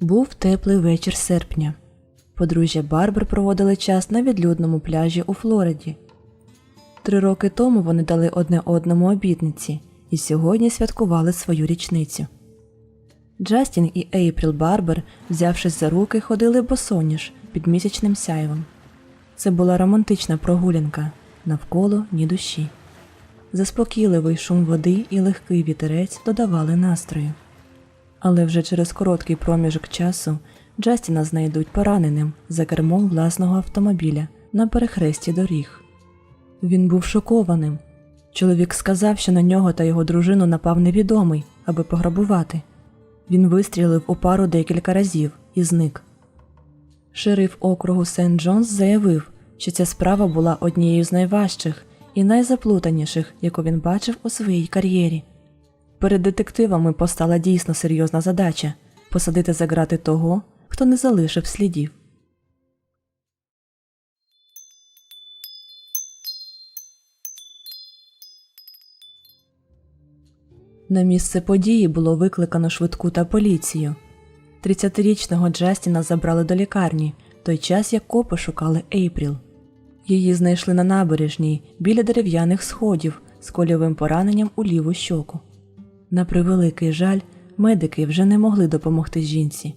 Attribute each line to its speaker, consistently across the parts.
Speaker 1: Був теплий вечір серпня. Подружжя Барбер проводили час на відлюдному пляжі у Флориді. Три роки тому вони дали одне одному обітниці і сьогодні святкували свою річницю. Джастін і Ейпріл Барбер, взявшись за руки, ходили босоніж під місячним сяйвом. Це була романтична прогулянка навколо ні душі. Заспокійливий шум води і легкий вітерець додавали настрою. Але вже через короткий проміжок часу Джастіна знайдуть пораненим за кермом власного автомобіля на перехресті доріг. Він був шокованим. Чоловік сказав, що на нього та його дружину напав невідомий, аби пограбувати. Він вистрілив у пару декілька разів і зник. Шериф округу Сент Джонс заявив, що ця справа була однією з найважчих і найзаплутаніших, яку він бачив у своїй кар'єрі. Перед детективами постала дійсно серйозна задача посадити за грати того, хто не залишив слідів. На місце події було викликано швидку та поліцію. 30-річного Джастіна забрали до лікарні, той час як копи шукали Ейпріл. Її знайшли на набережній біля дерев'яних сходів з кольовим пораненням у ліву щоку. На превеликий жаль, медики вже не могли допомогти жінці.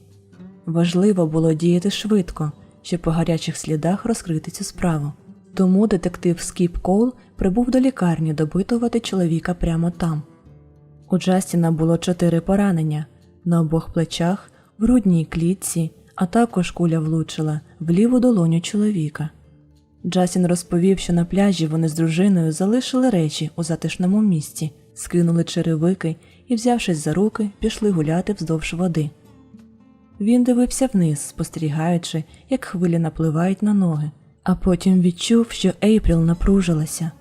Speaker 1: Важливо було діяти швидко, щоб по гарячих слідах розкрити цю справу. Тому детектив Скіп Коул прибув до лікарні допитувати чоловіка прямо там. У Джастіна було чотири поранення на обох плечах, в грудній клітці, а також куля влучила в ліву долоню чоловіка. Джастін розповів, що на пляжі вони з дружиною залишили речі у затишному місці, скинули черевики і, взявшись за руки, пішли гуляти вздовж води. Він дивився вниз, спостерігаючи, як хвилі напливають на ноги, а потім відчув, що Ейпріл напружилася.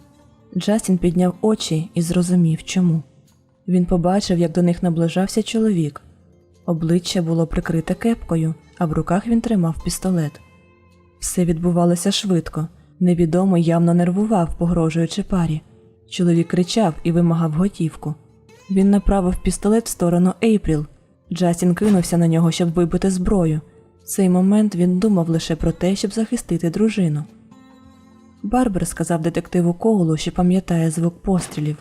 Speaker 1: Джастін підняв очі і зрозумів, чому. Він побачив, як до них наближався чоловік. Обличчя було прикрите кепкою, а в руках він тримав пістолет. Все відбувалося швидко. Невідомий явно нервував, погрожуючи парі. Чоловік кричав і вимагав готівку. Він направив пістолет в сторону Ейпріл. Джастін кинувся на нього, щоб вибити зброю. В цей момент він думав лише про те, щоб захистити дружину. Барбер сказав детективу Коулу, що пам'ятає звук пострілів.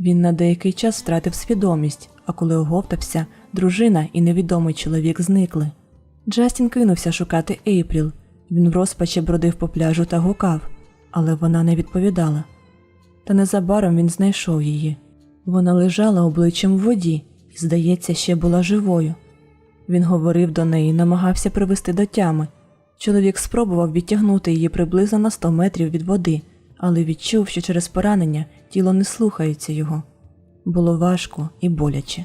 Speaker 1: Він на деякий час втратив свідомість, а коли оговтався, дружина і невідомий чоловік зникли. Джастін кинувся шукати Ейпріл. Він в розпачі бродив по пляжу та гукав, але вона не відповідала. Та незабаром він знайшов її. Вона лежала обличчям в воді і, здається, ще була живою. Він говорив до неї, намагався привести до тями. Чоловік спробував відтягнути її приблизно на 100 метрів від води, але відчув, що через поранення тіло не слухається його. Було важко і боляче.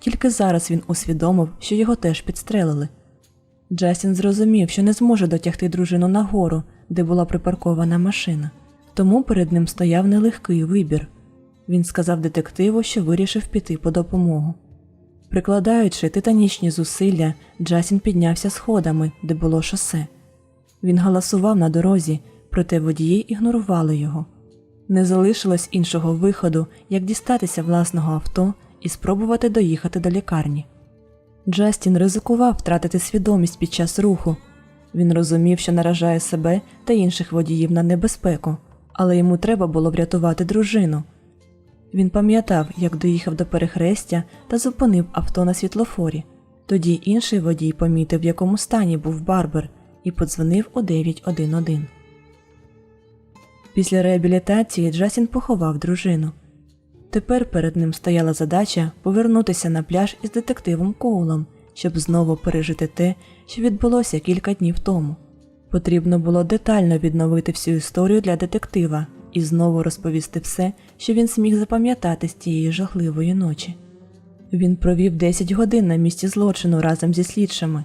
Speaker 1: Тільки зараз він усвідомив, що його теж підстрелили. Джастін зрозумів, що не зможе дотягти дружину нагору, де була припаркована машина, тому перед ним стояв нелегкий вибір. Він сказав детективу, що вирішив піти по допомогу. Прикладаючи титанічні зусилля, Джастін піднявся сходами, де було шосе. Він галасував на дорозі, проте водії ігнорували його. Не залишилось іншого виходу, як дістатися власного авто і спробувати доїхати до лікарні. Джастін ризикував втратити свідомість під час руху. Він розумів, що наражає себе та інших водіїв на небезпеку, але йому треба було врятувати дружину. Він пам'ятав, як доїхав до перехрестя та зупинив авто на світлофорі. Тоді інший водій помітив, в якому стані був Барбер, і подзвонив у 911. Після реабілітації Джастін поховав дружину. Тепер перед ним стояла задача повернутися на пляж із детективом Коулом, щоб знову пережити те, що відбулося кілька днів тому. Потрібно було детально відновити всю історію для детектива і знову розповісти все, що він зміг запам'ятати з тієї жахливої ночі. Він провів 10 годин на місці злочину разом зі слідчими.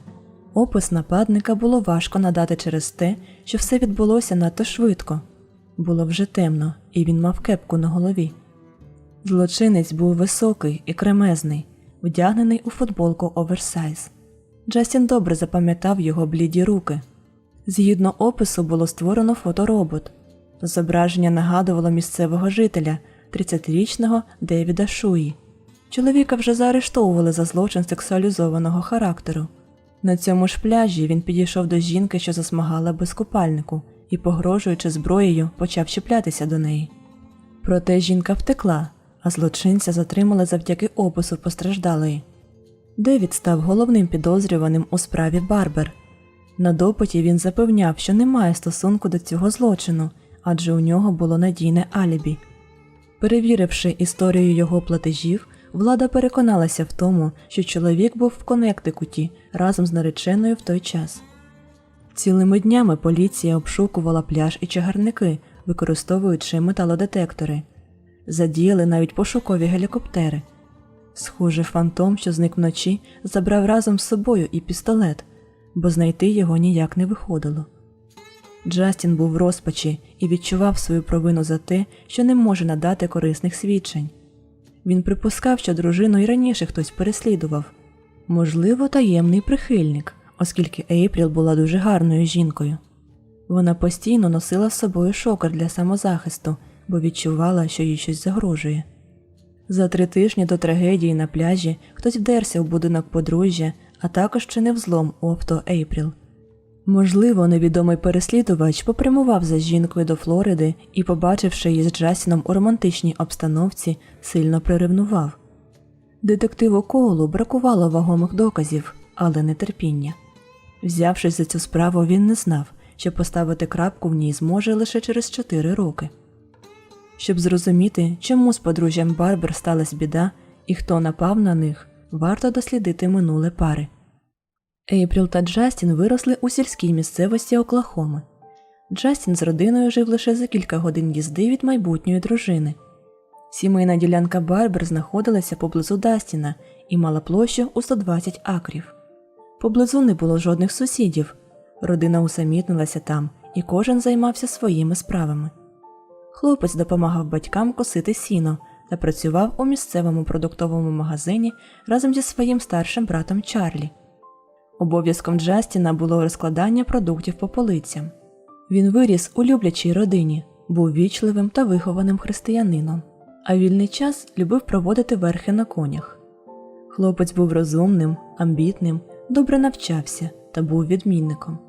Speaker 1: Опис нападника було важко надати через те, що все відбулося надто швидко. Було вже темно, і він мав кепку на голові. Злочинець був високий і кремезний, вдягнений у футболку оверсайз. Джастін добре запам'ятав його бліді руки. Згідно опису було створено фоторобот. Зображення нагадувало місцевого жителя, 30-річного Девіда Шуї. Чоловіка вже заарештовували за злочин сексуалізованого характеру. На цьому ж пляжі він підійшов до жінки, що засмагала без купальнику, і, погрожуючи зброєю, почав чіплятися до неї. Проте жінка втекла, а злочинця затримали завдяки опису постраждалої. Девід став головним підозрюваним у справі Барбер. На допиті він запевняв, що не має стосунку до цього злочину, адже у нього було надійне алібі. Перевіривши історію його платежів, влада переконалася в тому, що чоловік був в Коннектикуті разом з нареченою в той час. Цілими днями поліція обшукувала пляж і чагарники, використовуючи металодетектори. Задіяли навіть пошукові гелікоптери. Схоже, фантом, що зник вночі, забрав разом з собою і пістолет, бо знайти його ніяк не виходило. Джастін був в розпачі і відчував свою провину за те, що не може надати корисних свідчень. Він припускав, що дружину й раніше хтось переслідував, можливо, таємний прихильник, оскільки Ейпріл була дуже гарною жінкою. Вона постійно носила з собою шокер для самозахисту, бо відчувала, що їй щось загрожує. За три тижні до трагедії на пляжі хтось вдерся в будинок подружжя, а також чинив взлом у авто Ейпріл. Можливо, невідомий переслідувач попрямував за жінкою до Флориди і, побачивши її з Джастіном у романтичній обстановці, сильно приревнував. Детективу Коулу бракувало вагомих доказів, але не терпіння. Взявшись за цю справу, він не знав, що поставити крапку в ній зможе лише через чотири роки. Щоб зрозуміти, чому з подружжям Барбер сталася біда і хто напав на них, варто дослідити минуле пари. Ейпріл та Джастін виросли у сільській місцевості Оклахоми. Джастін з родиною жив лише за кілька годин їзди від майбутньої дружини. Сімейна ділянка Барбер знаходилася поблизу Дастіна і мала площу у 120 акрів. Поблизу не було жодних сусідів. Родина усамітнилася там, і кожен займався своїми справами. Хлопець допомагав батькам косити сіно та працював у місцевому продуктовому магазині разом зі своїм старшим братом Чарлі. Обов'язком Джастіна було розкладання продуктів по полицям. Він виріс у люблячій родині, був вічливим та вихованим християнином, а вільний час любив проводити верхи на конях. Хлопець був розумним, амбітним, добре навчався та був відмінником.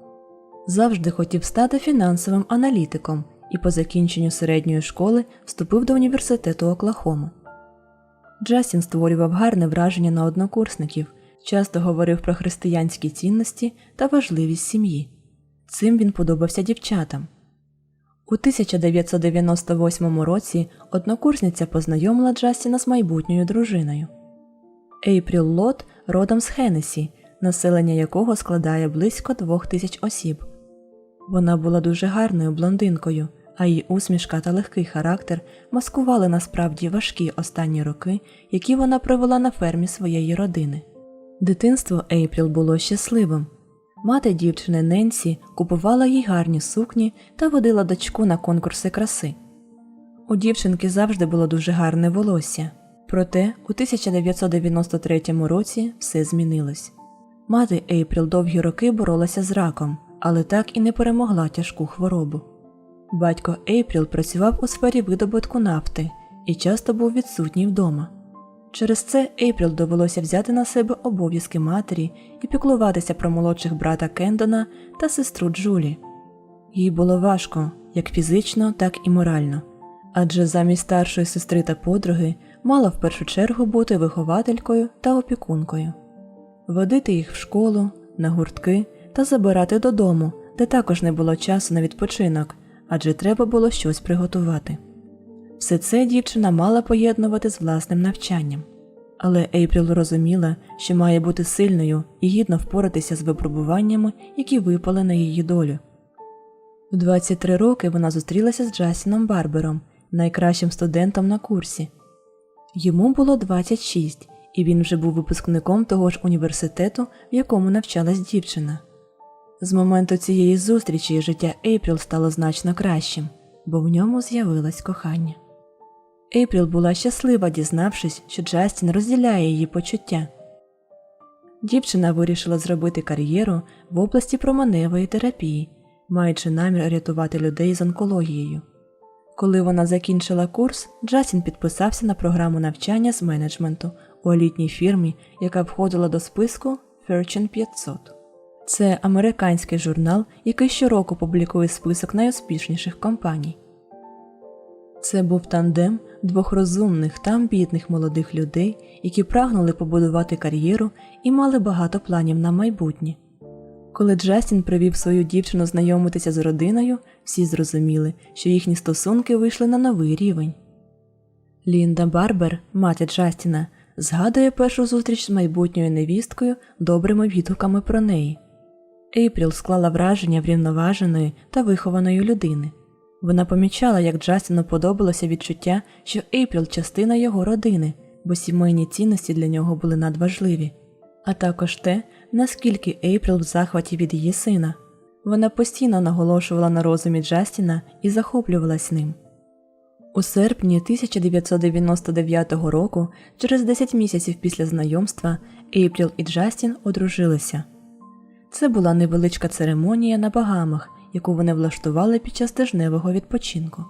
Speaker 1: Завжди хотів стати фінансовим аналітиком і по закінченню середньої школи вступив до університету Оклахоми. Джастін створював гарне враження на однокурсників, часто говорив про християнські цінності та важливість сім'ї. Цим він подобався дівчатам. У 1998 році однокурсниця познайомила Джастіна з майбутньою дружиною. Ейпріл Лот родом з Хеннесі, населення якого складає близько двох тисяч осіб. Вона була дуже гарною блондинкою, а її усмішка та легкий характер маскували насправді важкі останні роки, які вона провела на фермі своєї родини. Дитинство Ейпріл було щасливим. Мати дівчини Ненсі купувала їй гарні сукні та водила дочку на конкурси краси. У дівчинки завжди було дуже гарне волосся, проте у 1993 році все змінилось. Мати Ейпріл довгі роки боролася з раком, але так і не перемогла тяжку хворобу. Батько Ейпріл працював у сфері видобутку нафти і часто був відсутній вдома. Через це Ейпріл довелося взяти на себе обов'язки матері і піклуватися про молодших брата Кендона та сестру Джулі. Їй було важко як фізично, так і морально, адже замість старшої сестри та подруги мала в першу чергу бути вихователькою та опікункою, водити їх в школу, на гуртки та забирати додому, де також не було часу на відпочинок, адже треба було щось приготувати. Все це дівчина мала поєднувати з власним навчанням. Але Ейпріл розуміла, що має бути сильною і гідно впоратися з випробуваннями, які випали на її долю. В 23 роки вона зустрілася з Джастіном Барбером, найкращим студентом на курсі. Йому було 26, і він вже був випускником того ж університету, в якому навчалась дівчина. З моменту цієї зустрічі життя Ейпріл стало значно кращим, бо в ньому з'явилось кохання. Ейпріл була щаслива, дізнавшись, що Джастін розділяє її почуття. Дівчина вирішила зробити кар'єру в області променевої терапії, маючи намір рятувати людей з онкологією. Коли вона закінчила курс, Джастін підписався на програму навчання з менеджменту у елітній фірмі, яка входила до списку Fortune 500. Це американський журнал, який щороку публікує список найуспішніших компаній. Це був тандем двох розумних та амбітних молодих людей, які прагнули побудувати кар'єру і мали багато планів на майбутнє. Коли Джастін привів свою дівчину знайомитися з родиною, всі зрозуміли, що їхні стосунки вийшли на новий рівень. Лінда Барбер, мати Джастіна, згадує першу зустріч з майбутньою невісткою добрими відгуками про неї. Ейпріл склала враження врівноваженої та вихованої людини. Вона помічала, як Джастіну подобалося відчуття, що Ейпріл частина його родини, бо сімейні цінності для нього були надважливі, а також те, наскільки Ейпріл в захваті від її сина. Вона постійно наголошувала на розумі Джастіна і захоплювалась ним. У серпні 1999 року, через 10 місяців після знайомства, Ейпріл і Джастін одружилися. Це була невеличка церемонія на Багамах, яку вони влаштували під час тижневого відпочинку.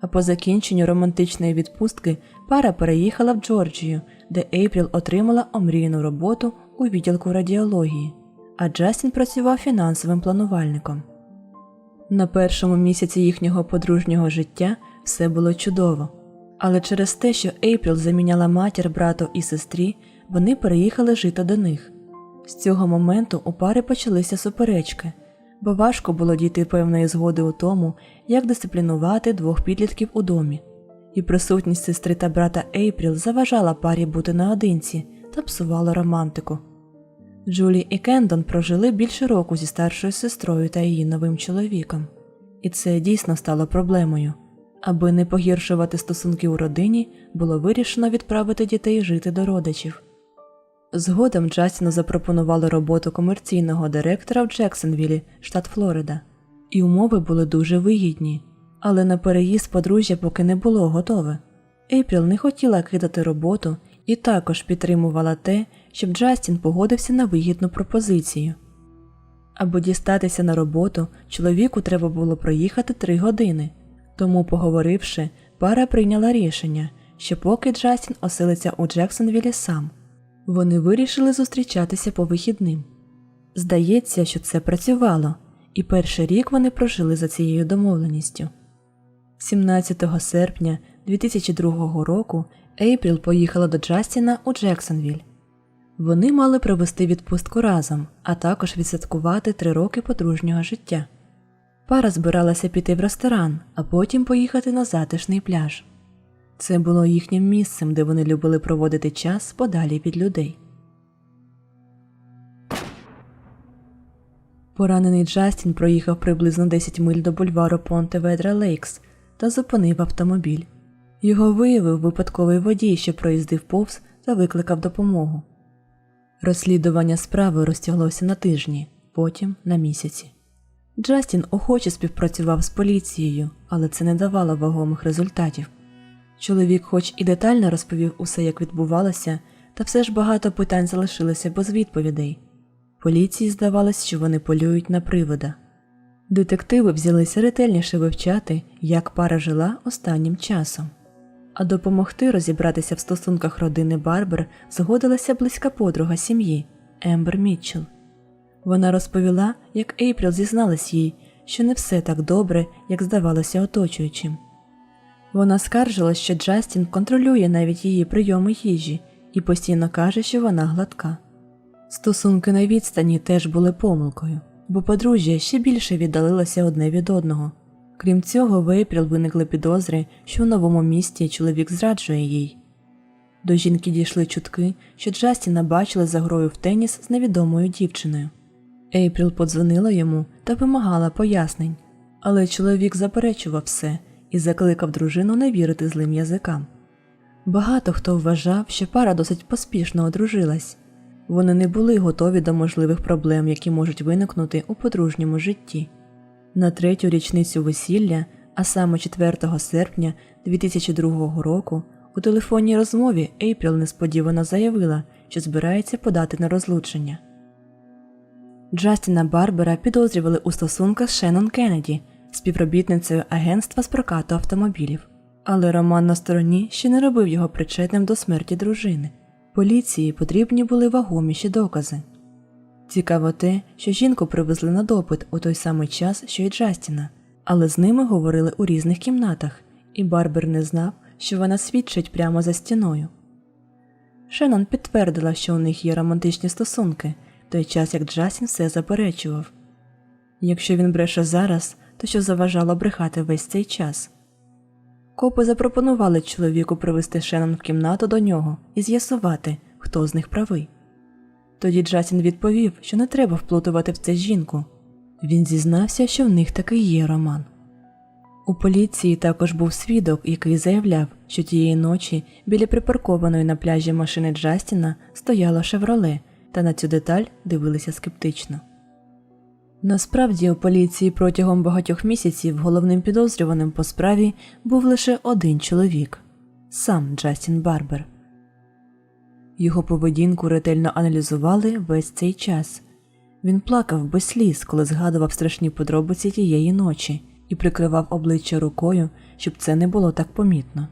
Speaker 1: А по закінченню романтичної відпустки пара переїхала в Джорджію, де Ейпріл отримала омріяну роботу у відділку радіології, а Джастін працював фінансовим планувальником. На першому місяці їхнього подружнього життя все було чудово, але через те, що Ейпріл заміняла матір, брату і сестрі, вони переїхали жити до них. З цього моменту у пари почалися суперечки, бо важко було дійти певної згоди у тому, як дисциплінувати двох підлітків у домі, і присутність сестри та брата Ейпріл заважала парі бути наодинці та псувала романтику. Джулі і Кендон прожили більше року зі старшою сестрою та її новим чоловіком, і це дійсно стало проблемою. Аби не погіршувати стосунки у родині, було вирішено відправити дітей жити до родичів. Згодом Джастіну запропонували роботу комерційного директора в Джексонвілі, штат Флорида, і умови були дуже вигідні, але на переїзд подружжя поки не було готове. Ейпріл не хотіла кидати роботу і також підтримувала те, щоб Джастін погодився на вигідну пропозицію. Аби дістатися на роботу, чоловіку треба було проїхати три години, тому, поговоривши, пара прийняла рішення, що поки Джастін оселиться у Джексонвілі сам. Вони вирішили зустрічатися по вихідним. Здається, що це працювало, і перший рік вони прожили за цією домовленістю. 17 серпня 2002 року Ейпріл поїхала до Джастіна у Джексонвіль. Вони мали провести відпустку разом, а також відсвяткувати три роки подружнього життя. Пара збиралася піти в ресторан, а потім поїхати на затишний пляж. Це було їхнім місцем, де вони любили проводити час подалі від людей. Поранений Джастін проїхав приблизно 10 миль до бульвару Понте Ведра Лейкс та зупинив автомобіль. Його виявив випадковий водій, що проїздив повз та викликав допомогу. Розслідування справи розтяглося на тижні, потім на місяці. Джастін охоче співпрацював з поліцією, але це не давало вагомих результатів. Чоловік, хоч і детально розповів усе, як відбувалося, та все ж багато питань залишилося без відповідей. Поліції здавалось, що вони полюють на привода. Детективи взялися ретельніше вивчати, як пара жила останнім часом. А допомогти розібратися в стосунках родини Барбер згодилася близька подруга сім'ї Ембер Мітчелл. Вона розповіла, як Ейпріл зізналась їй, що не все так добре, як здавалося оточуючим. Вона скаржилась, що Джастін контролює навіть її прийоми їжі і постійно каже, що вона гладка. Стосунки на відстані теж були помилкою, бо подружжя ще більше віддалилося одне від одного. Крім цього, в Ейпріл виникли підозри, що в новому місті чоловік зраджує їй. До жінки дійшли чутки, що Джастіна бачили за грою в теніс з невідомою дівчиною. Ейпріл подзвонила йому та вимагала пояснень, але чоловік заперечував все і закликав дружину не вірити злим язикам. Багато хто вважав, що пара досить поспішно одружилась. Вони не були готові до можливих проблем, які можуть виникнути у подружньому житті. На третю річницю весілля, а саме 4 серпня 2002 року, у телефонній розмові Ейпріл несподівано заявила, що збирається подати на розлучення. Джастіна Барбера підозрювали у стосунках з Шеннон Кеннеді, співробітницею агентства з прокату автомобілів, але роман на стороні ще не робив його причетним до смерті дружини. Поліції потрібні були вагоміші докази. Цікаво те, що жінку привезли на допит у той самий час, що й Джастіна, але з ними говорили у різних кімнатах, і Барбер не знав, що вона свідчить прямо за стіною. Шеннон підтвердила, що у них є романтичні стосунки, в той час як Джастін все заперечував. Якщо він бреше зараз, то що заважало брехати весь цей час? Копи запропонували чоловіку привезти Шеннон в кімнату до нього і з'ясувати, хто з них правий. Тоді Джастін відповів, що не треба вплутувати в це жінку. Він зізнався, що в них таки є роман. У поліції також був свідок, який заявляв, що тієї ночі біля припаркованої на пляжі машини Джастіна стояло шевроле, та на цю деталь дивилися скептично. Насправді у поліції протягом багатьох місяців головним підозрюваним по справі був лише один чоловік сам Джастін Барбер. Його поведінку ретельно аналізували весь цей час. Він плакав без сліз, коли згадував страшні подробиці тієї ночі і прикривав обличчя рукою, щоб це не було так помітно.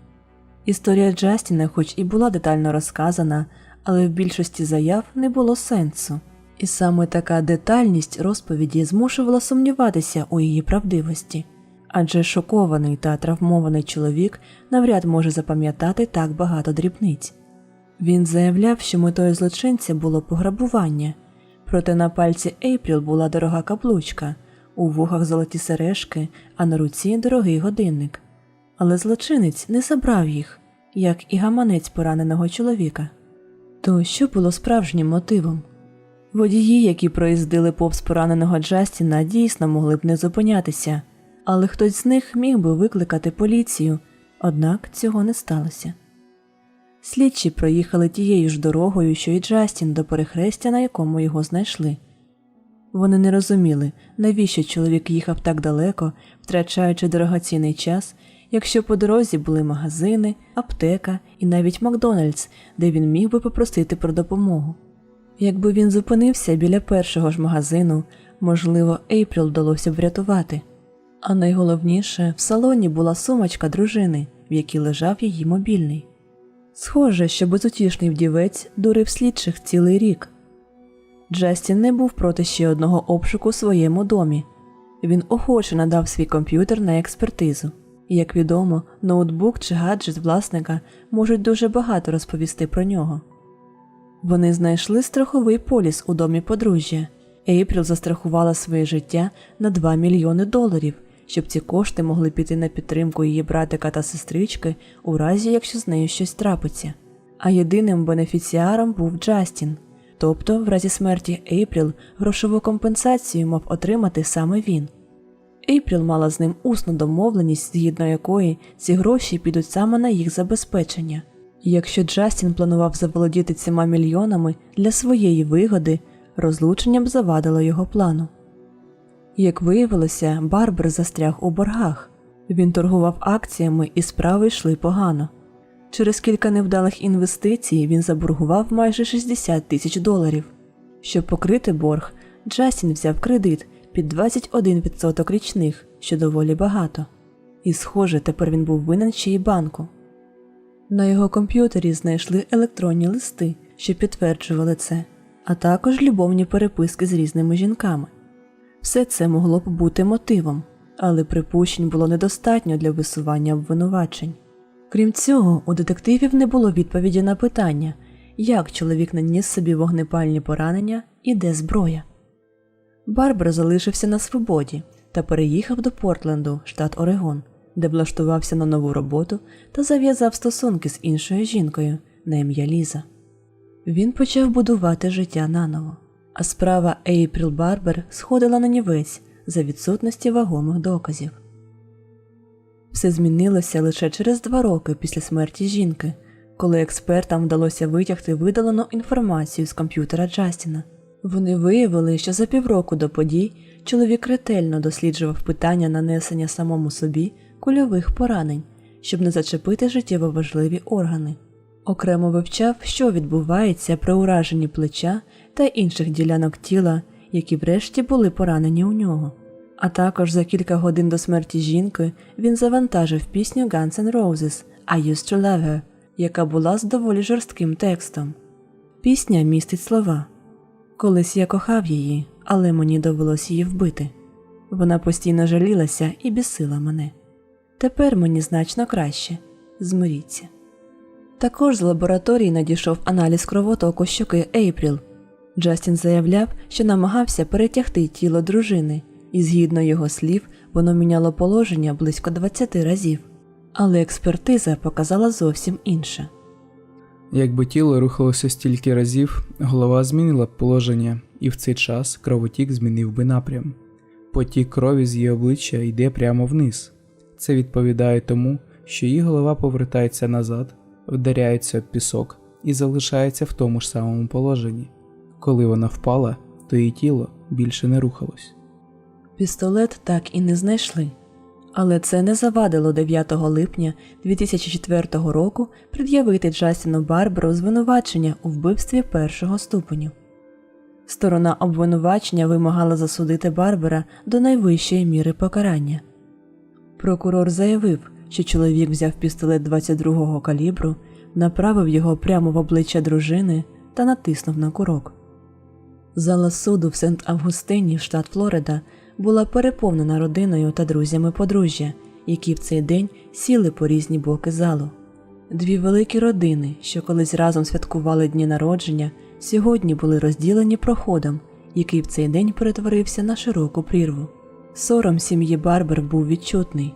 Speaker 1: Історія Джастіна, хоч і була детально розказана, але в більшості заяв не було сенсу, і саме така детальність розповіді змушувала сумніватися у її правдивості, адже шокований та травмований чоловік навряд може запам'ятати так багато дрібниць. Він заявляв, що метою злочинця було пограбування, проте на пальці Ейпріл була дорога каблучка, у вухах золоті сережки, а на руці дорогий годинник. Але злочинець не забрав їх, як і гаманець пораненого чоловіка. То що було справжнім мотивом? Водії, які проїздили повз пораненого Джастіна, дійсно могли б не зупинятися, але хтось з них міг би викликати поліцію, однак цього не сталося. Слідчі проїхали тією ж дорогою, що й Джастін до перехрестя, на якому його знайшли. Вони не розуміли, навіщо чоловік їхав так далеко, втрачаючи дорогоцінний час, якщо по дорозі були магазини, аптека і навіть Макдональдс, де він міг би попросити про допомогу. Якби він зупинився біля першого ж магазину, можливо, Ейпріл вдалося б врятувати. А найголовніше, в салоні була сумочка дружини, в якій лежав її мобільний. Схоже, що безутішний вдівець дурив слідчих цілий рік. Джастін не був проти ще одного обшуку у своєму домі. Він охоче надав свій комп'ютер на експертизу. Як відомо, ноутбук чи гаджет власника можуть дуже багато розповісти про нього. Вони знайшли страховий поліс у домі подружжя. Ейпріл застрахувала своє життя на 2 мільйони доларів, щоб ці кошти могли піти на підтримку її братика та сестрички у разі, якщо з нею щось трапиться. А єдиним бенефіціаром був Джастін, тобто, в разі смерті Ейпріл грошову компенсацію мав отримати саме він. Ейпріл мала з ним усну домовленість, згідно якої ці гроші підуть саме на їх забезпечення. І Якщо Джастін планував заволодіти цими мільйонами для своєї вигоди, розлучення б завадило його плану. Як виявилося, Барбер застряг у боргах. Він торгував акціями і справи йшли погано. Через кілька невдалих інвестицій він заборгував майже 60 тисяч доларів. Щоб покрити борг, Джастін взяв кредит під 21% річних, що доволі багато. І, схоже, тепер він був винен ще й банку. На його комп'ютері знайшли електронні листи, що підтверджували це, а також любовні переписки з різними жінками. Все це могло б бути мотивом, але припущень було недостатньо для висування обвинувачень. Крім цього, у детективів не було відповіді на питання, як чоловік наніс собі вогнепальні поранення і де зброя. Барбер залишився на свободі та переїхав до Портленду, штат Орегон, де влаштувався на нову роботу та зав'язав стосунки з іншою жінкою на ім'я Ліза. Він почав будувати життя наново, а справа Ейпріл Барбер сходила на нівець за відсутності вагомих доказів. Все змінилося лише через два роки після смерті жінки, коли експертам вдалося витягти видалену інформацію з комп'ютера Джастіна. Вони виявили, що за півроку до подій чоловік ретельно досліджував питання нанесення самому собі кульових поранень, щоб не зачепити життєво важливі органи. Окремо вивчав, що відбувається при ураженні плеча та інших ділянок тіла, які врешті були поранені у нього. А також за кілька годин до смерті жінки він завантажив пісню Guns N' Roses I Used to Love Her, яка була з доволі жорстким текстом. Пісня містить слова. Колись я кохав її, але мені довелось її вбити. Вона постійно жалілася і бісила мене. Тепер мені значно краще. Змиріться. Також з лабораторії надійшов аналіз кровотоку щоки Ейпріл. Джастін заявляв, що намагався перетягти тіло дружини, і згідно його слів, воно міняло положення близько 20 разів. Але експертиза показала зовсім інше.
Speaker 2: Якби тіло рухалося стільки разів, голова змінила б положення, і в цей час кровотік змінив би напрям. Потік крові з її обличчя йде прямо вниз. Це відповідає тому, що її голова повертається назад, вдаряється об пісок і залишається в тому ж самому положенні. Коли вона впала, то її тіло більше не рухалось.
Speaker 1: Пістолет так і не знайшли. Але це не завадило 9 липня 2004 року пред'явити Джастіну Барберу звинувачення у вбивстві першого ступеню. Сторона обвинувачення вимагала засудити Барбера до найвищої міри покарання. Прокурор заявив, що чоловік взяв пістолет 22-го калібру, направив його прямо в обличчя дружини та натиснув на курок. Зала суду в Сент-Августині, штат Флорида, була переповнена родиною та друзями подружжя, які в цей день сіли по різні боки залу. Дві великі родини, що колись разом святкували дні народження, сьогодні були розділені проходом, який в цей день перетворився на широку прірву. Сором сім'ї Барбер був відчутний.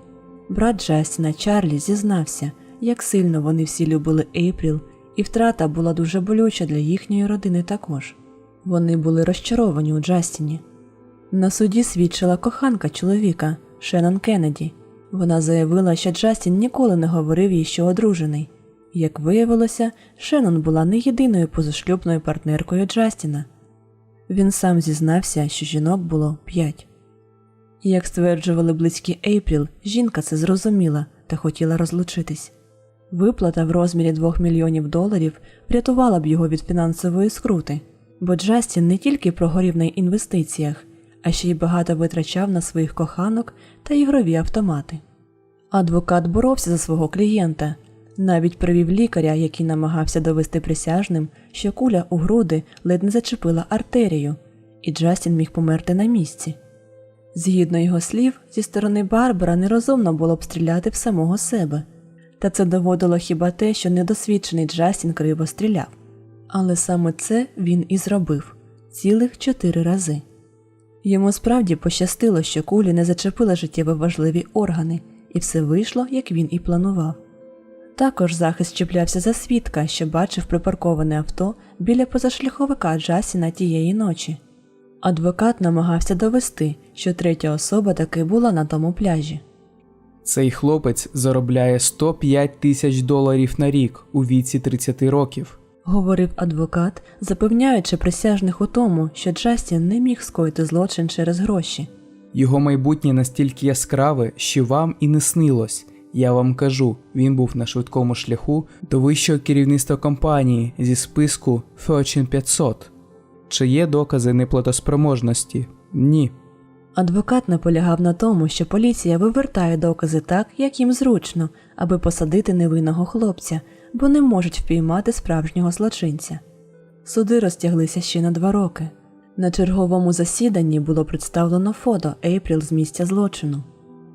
Speaker 1: Брат Джастіна Чарлі зізнався, як сильно вони всі любили Ейпріл, і втрата була дуже болюча для їхньої родини також. Вони були розчаровані у Джастіні. На суді свідчила коханка чоловіка Шеннон Кеннеді. Вона заявила, що Джастін ніколи не говорив їй, що одружений. Як виявилося, Шеннон була не єдиною позашлюбною партнеркою Джастіна. Він сам зізнався, що жінок було п'ять. Як стверджували близькі Ейпріл, жінка це зрозуміла та хотіла розлучитись. Виплата в розмірі 2 мільйонів доларів врятувала б його від фінансової скрути, бо Джастін не тільки прогорів на інвестиціях, а ще й багато витрачав на своїх коханок та ігрові автомати. Адвокат боровся за свого клієнта, навіть привів лікаря, який намагався довести присяжним, що куля у груди ледь не зачепила артерію, і Джастін міг померти на місці. Згідно його слів, зі сторони Барбара нерозумно було б стріляти в самого себе, та це доводило хіба те, що недосвідчений Джастін криво стріляв. Але саме це він і зробив цілих чотири рази. Йому справді пощастило, що кулі не зачепили життєво важливі органи, і все вийшло, як він і планував. Також захист чіплявся за свідка, що бачив припарковане авто біля позашляховика Джасіна тієї ночі. Адвокат намагався довести, що третя особа таки була на тому пляжі.
Speaker 2: Цей хлопець заробляє 105 тисяч доларів на рік у віці 30 років.
Speaker 1: Говорив адвокат, запевняючи присяжних у тому, що Джастін не міг скоїти злочин через гроші.
Speaker 2: Його майбутнє настільки яскраве, що вам і не снилось. Я вам кажу, він був на швидкому шляху до вищого керівництва компанії зі списку Fortune 500. Чи є докази неплатоспроможності? Ні.
Speaker 1: Адвокат наполягав на тому, що поліція вивертає докази так, як їм зручно, аби посадити невинного хлопця, бо не можуть впіймати справжнього злочинця. Суди розтяглися ще на два роки. На черговому засіданні було представлено фото Ейпріл з місця злочину.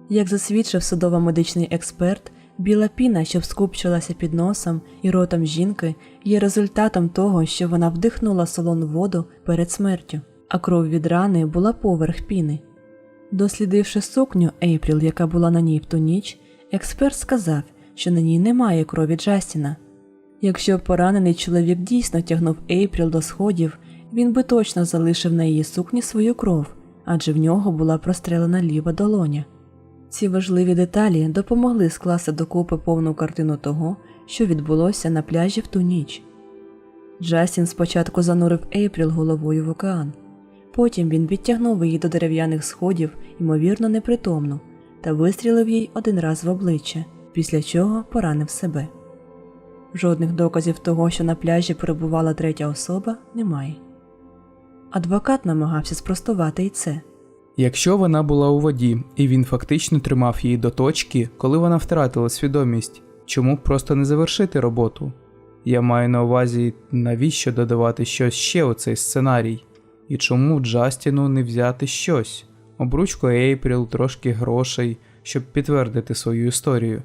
Speaker 1: Як засвідчив судово-медичний експерт, біла піна, що вскупчилася під носом і ротом жінки, є результатом того, що вона вдихнула солону воду перед смертю, а кров від рани була поверх піни. Дослідивши сукню Ейпріл, яка була на ній в ту ніч, експерт сказав, що на ній немає крові Джастіна. Якщо поранений чоловік дійсно тягнув Ейпріл до сходів, він би точно залишив на її сукні свою кров, адже в нього була прострелена ліва долоня. Ці важливі деталі допомогли скласти докупи повну картину того, що відбулося на пляжі в ту ніч. Джастін спочатку занурив Ейпріл головою в океан. Потім він відтягнув її до дерев'яних сходів, ймовірно, непритомну, та вистрілив їй один раз в обличчя, після чого поранив себе. Жодних доказів того, що на пляжі перебувала третя особа, немає. Адвокат намагався спростувати й це.
Speaker 2: Якщо вона була у воді, і він фактично тримав її до точки, коли вона втратила свідомість, чому б просто не завершити роботу? Я маю на увазі, навіщо додавати щось ще у цей сценарій? І чому Джастіну не взяти щось? Обручку Ейпріл, трошки грошей, щоб підтвердити свою історію.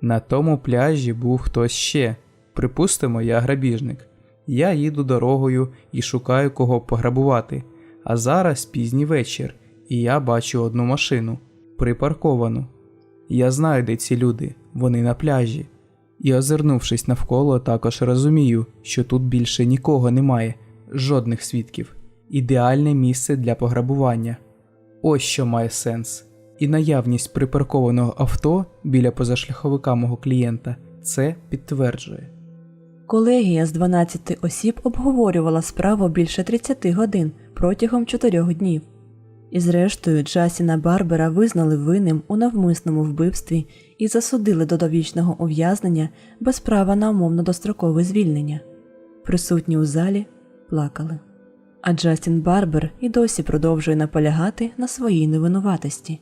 Speaker 2: На тому пляжі був хтось ще. Припустимо, я грабіжник. Я їду дорогою і шукаю кого пограбувати. А зараз пізній вечір, і я бачу одну машину припарковану. Я знаю, де ці люди, вони на пляжі. І озирнувшись навколо, також розумію, що тут більше нікого немає, жодних свідків. Ідеальне місце для пограбування. Ось що має сенс. І наявність припаркованого авто біля позашляховика мого клієнта це підтверджує.
Speaker 1: Колегія з 12 осіб обговорювала справу більше 30 годин протягом 4 днів. І зрештою Джасіна Барбера визнали винним у навмисному вбивстві і засудили до довічного ув'язнення без права на умовно дострокове звільнення. Присутні у залі плакали. А Джастін Барбер і досі продовжує наполягати на своїй невинуватості.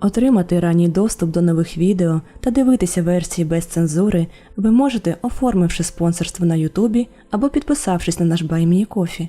Speaker 1: Отримати ранній доступ до нових відео та дивитися версії без цензури ви можете, оформивши спонсорство на Ютубі або підписавшись на наш Кофі.